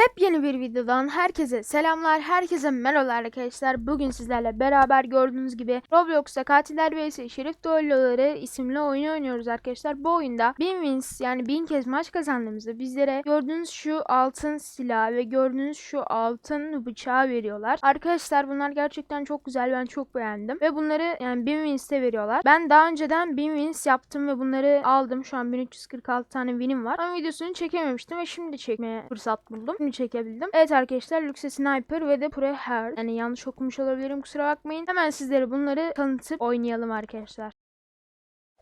Yepyeni bir videodan herkese selamlar, herkese merhabalar arkadaşlar. Bugün sizlerle beraber gördüğünüz gibi Roblox'ta Katiller vs Şerif Duelloları isimli oyunu oynuyoruz arkadaşlar. Bu oyunda 1000 wins yani 1000 kez maç kazandığımızda bizlere gördüğünüz şu altın silah ve gördüğünüz şu altın bıçağı veriyorlar. Arkadaşlar bunlar gerçekten çok güzel ben çok beğendim. Ve bunları yani 1000 wins'te veriyorlar. Ben daha önceden 1000 wins yaptım ve bunları aldım. Şu an 1346 tane winim var. Ama videosunu çekememiştim ve şimdi çekmeye fırsat buldum. Şimdi çekebildim. Evet arkadaşlar Luxe Sniper ve de Pre Hair. Yani yanlış okumuş olabilirim kusura bakmayın. Hemen sizlere bunları tanıtıp oynayalım arkadaşlar.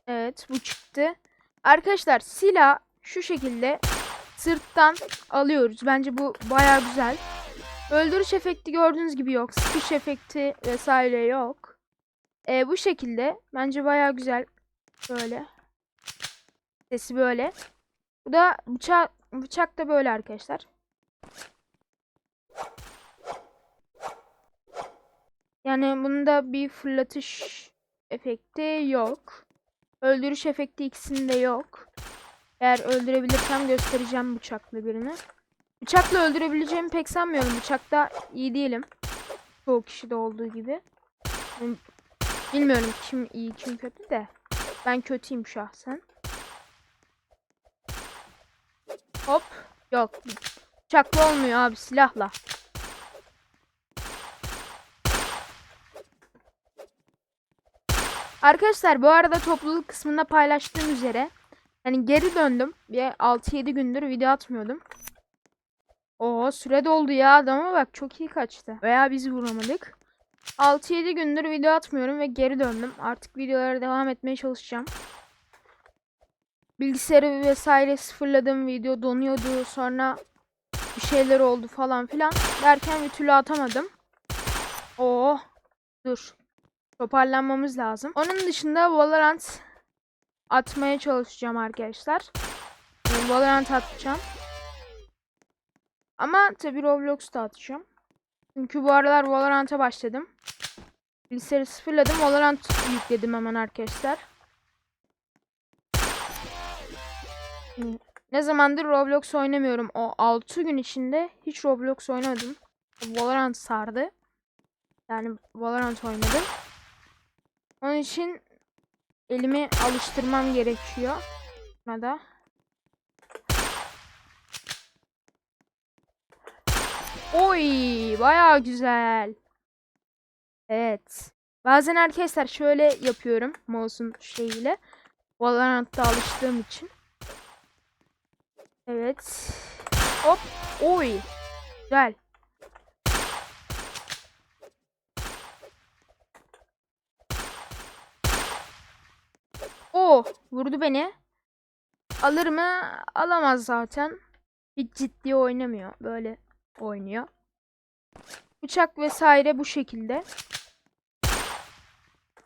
Evet bu çıktı. Arkadaşlar silah şu şekilde sırttan alıyoruz. Bence bu baya güzel. Öldürüş efekti gördüğünüz gibi yok. Sıkış efekti vesaire yok. Ee, bu şekilde bence baya güzel. Böyle. Sesi böyle. Bu da bıçak, bıçak da böyle arkadaşlar. Yani bunda bir fırlatış efekti yok. Öldürüş efekti ikisinde yok. Eğer öldürebilirsem göstereceğim bıçakla birini. Bıçakla öldürebileceğimi pek sanmıyorum. Bıçakta iyi değilim. Çoğu kişide olduğu gibi. Yani Bilmiyorum kim iyi kim kötü de. Ben kötüyüm şahsen. Hop. Yok. Bıçakla olmuyor abi silahla. Arkadaşlar bu arada topluluk kısmında paylaştığım üzere hani geri döndüm. Bir 6-7 gündür video atmıyordum. Oo süre doldu ya adama bak çok iyi kaçtı. Veya biz vuramadık. 6-7 gündür video atmıyorum ve geri döndüm. Artık videolara devam etmeye çalışacağım. Bilgisayarı vesaire sıfırladım. Video donuyordu. Sonra bir şeyler oldu falan filan. Derken bir türlü atamadım. Oo. Dur. Toparlanmamız lazım. Onun dışında Valorant atmaya çalışacağım arkadaşlar. Valorant atacağım. Ama tabi Roblox'ta atacağım. Çünkü bu aralar Valorant'a başladım. Bilgisayarı sıfırladım. Valorant yükledim hemen arkadaşlar. Ne zamandır Roblox oynamıyorum. O 6 gün içinde hiç Roblox oynamadım. Valorant sardı. Yani Valorant oynadım. Onun için elimi alıştırmam gerekiyor. Buna Oy, bayağı güzel. Evet. Bazen arkadaşlar şöyle yapıyorum mouse'un şeyiyle. Valorant'ta alıştığım için. Evet. Hop. Oy. Güzel. Oh, vurdu beni. Alır mı? Alamaz zaten. Hiç ciddi oynamıyor. Böyle oynuyor. Bıçak vesaire bu şekilde.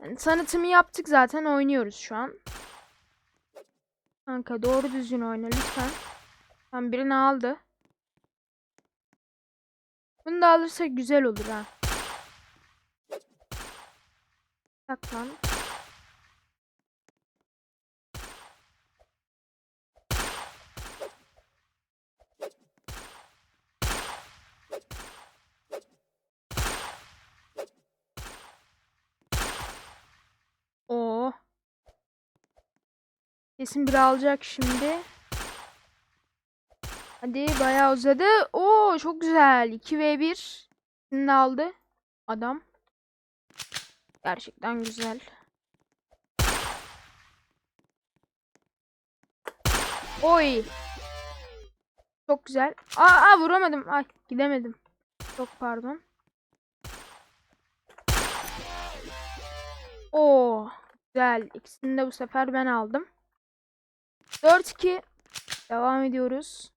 Yani tanıtımı yaptık zaten oynuyoruz şu an. Kanka doğru düzgün oyna lütfen. Tam birini aldı. Bunu da alırsak güzel olur ha. Saklan. Oo. Kesin biri alacak şimdi. Hadi bayağı uzadı. Oo çok güzel. 2v1. Şimdi aldı. Adam. Gerçekten güzel. Oy. Çok güzel. Aa, aa vuramadım. Ay gidemedim. Çok pardon. Oo, güzel. İkisini de bu sefer ben aldım. 4-2 devam ediyoruz.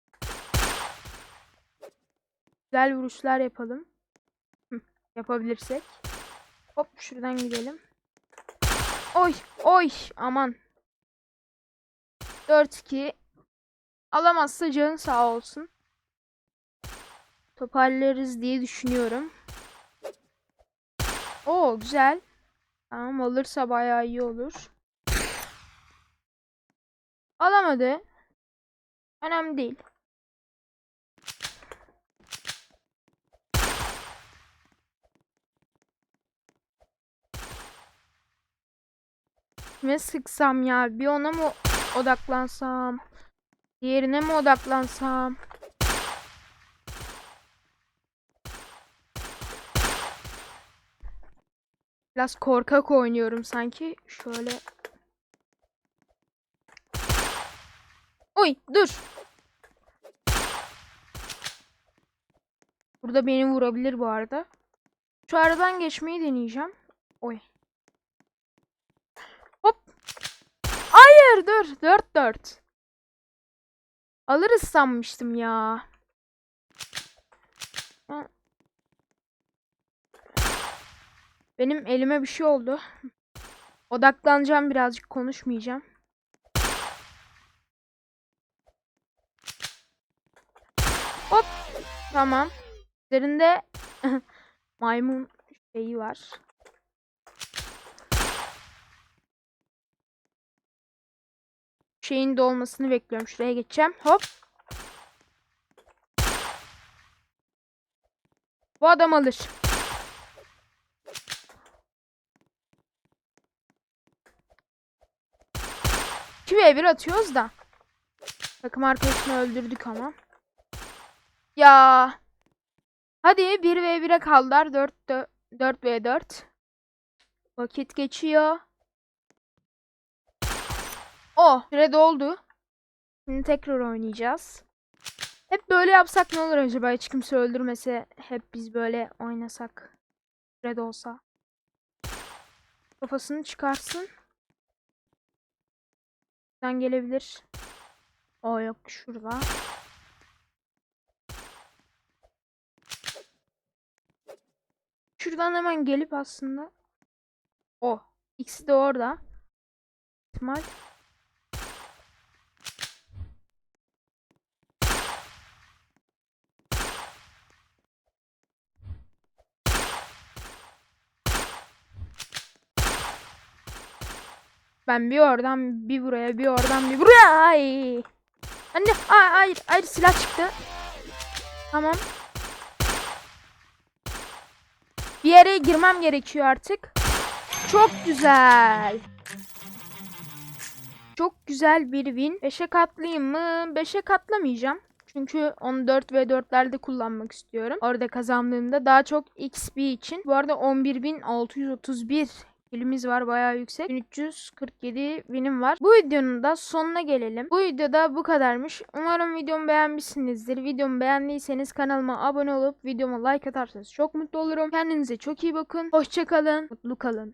Güzel vuruşlar yapalım. Hı, yapabilirsek. Hop şuradan gidelim. Oy, oy, aman. 4-2 alamazsa canın sağ olsun. Toparlarız diye düşünüyorum. Oo, güzel. Tamam alırsa bayağı iyi olur. Alamadı. Önemli değil. Kime sıksam ya? Bir ona mı odaklansam? Diğerine mi odaklansam? Biraz korkak oynuyorum sanki. Şöyle. Oy dur. Burada beni vurabilir bu arada. Şu aradan geçmeyi deneyeceğim. Oy. Hayır dur. 4 4. Alırız sanmıştım ya. Benim elime bir şey oldu. Odaklanacağım birazcık konuşmayacağım. Hop. Tamam. Üzerinde maymun şeyi var. Şeyin dolmasını bekliyorum. Şuraya geçeceğim. Hop. Bu adam alır. Ve bir atıyoruz da. Takım arkadaşını öldürdük ama. Ya. Hadi 1 ve 1'e kaldılar. 4 4 ve 4. Vakit geçiyor. Oh, süre doldu. Şimdi tekrar oynayacağız. Hep böyle yapsak ne olur acaba? Hiç kimse öldürmese hep biz böyle oynasak. Süre olsa. Kafasını çıkarsın. Sen gelebilir. O yok şurada. Şuradan hemen gelip aslında. O. ikisi de orada. İhtimal. Ben bir oradan bir buraya bir oradan bir buraya. Ay. Anne ay, hayır hayır silah çıktı. Tamam. Bir yere girmem gerekiyor artık. Çok güzel. Çok güzel bir win. 5'e katlayayım mı? 5'e katlamayacağım. Çünkü onu 4 ve 4'lerde kullanmak istiyorum. Orada kazandığımda daha çok XP için. Bu arada 11.631 kilimiz var bayağı yüksek. 1347 winim var. Bu videonun da sonuna gelelim. Bu videoda bu kadarmış. Umarım videomu beğenmişsinizdir. Videomu beğendiyseniz kanalıma abone olup videoma like atarsanız çok mutlu olurum. Kendinize çok iyi bakın. Hoşçakalın. Mutlu kalın.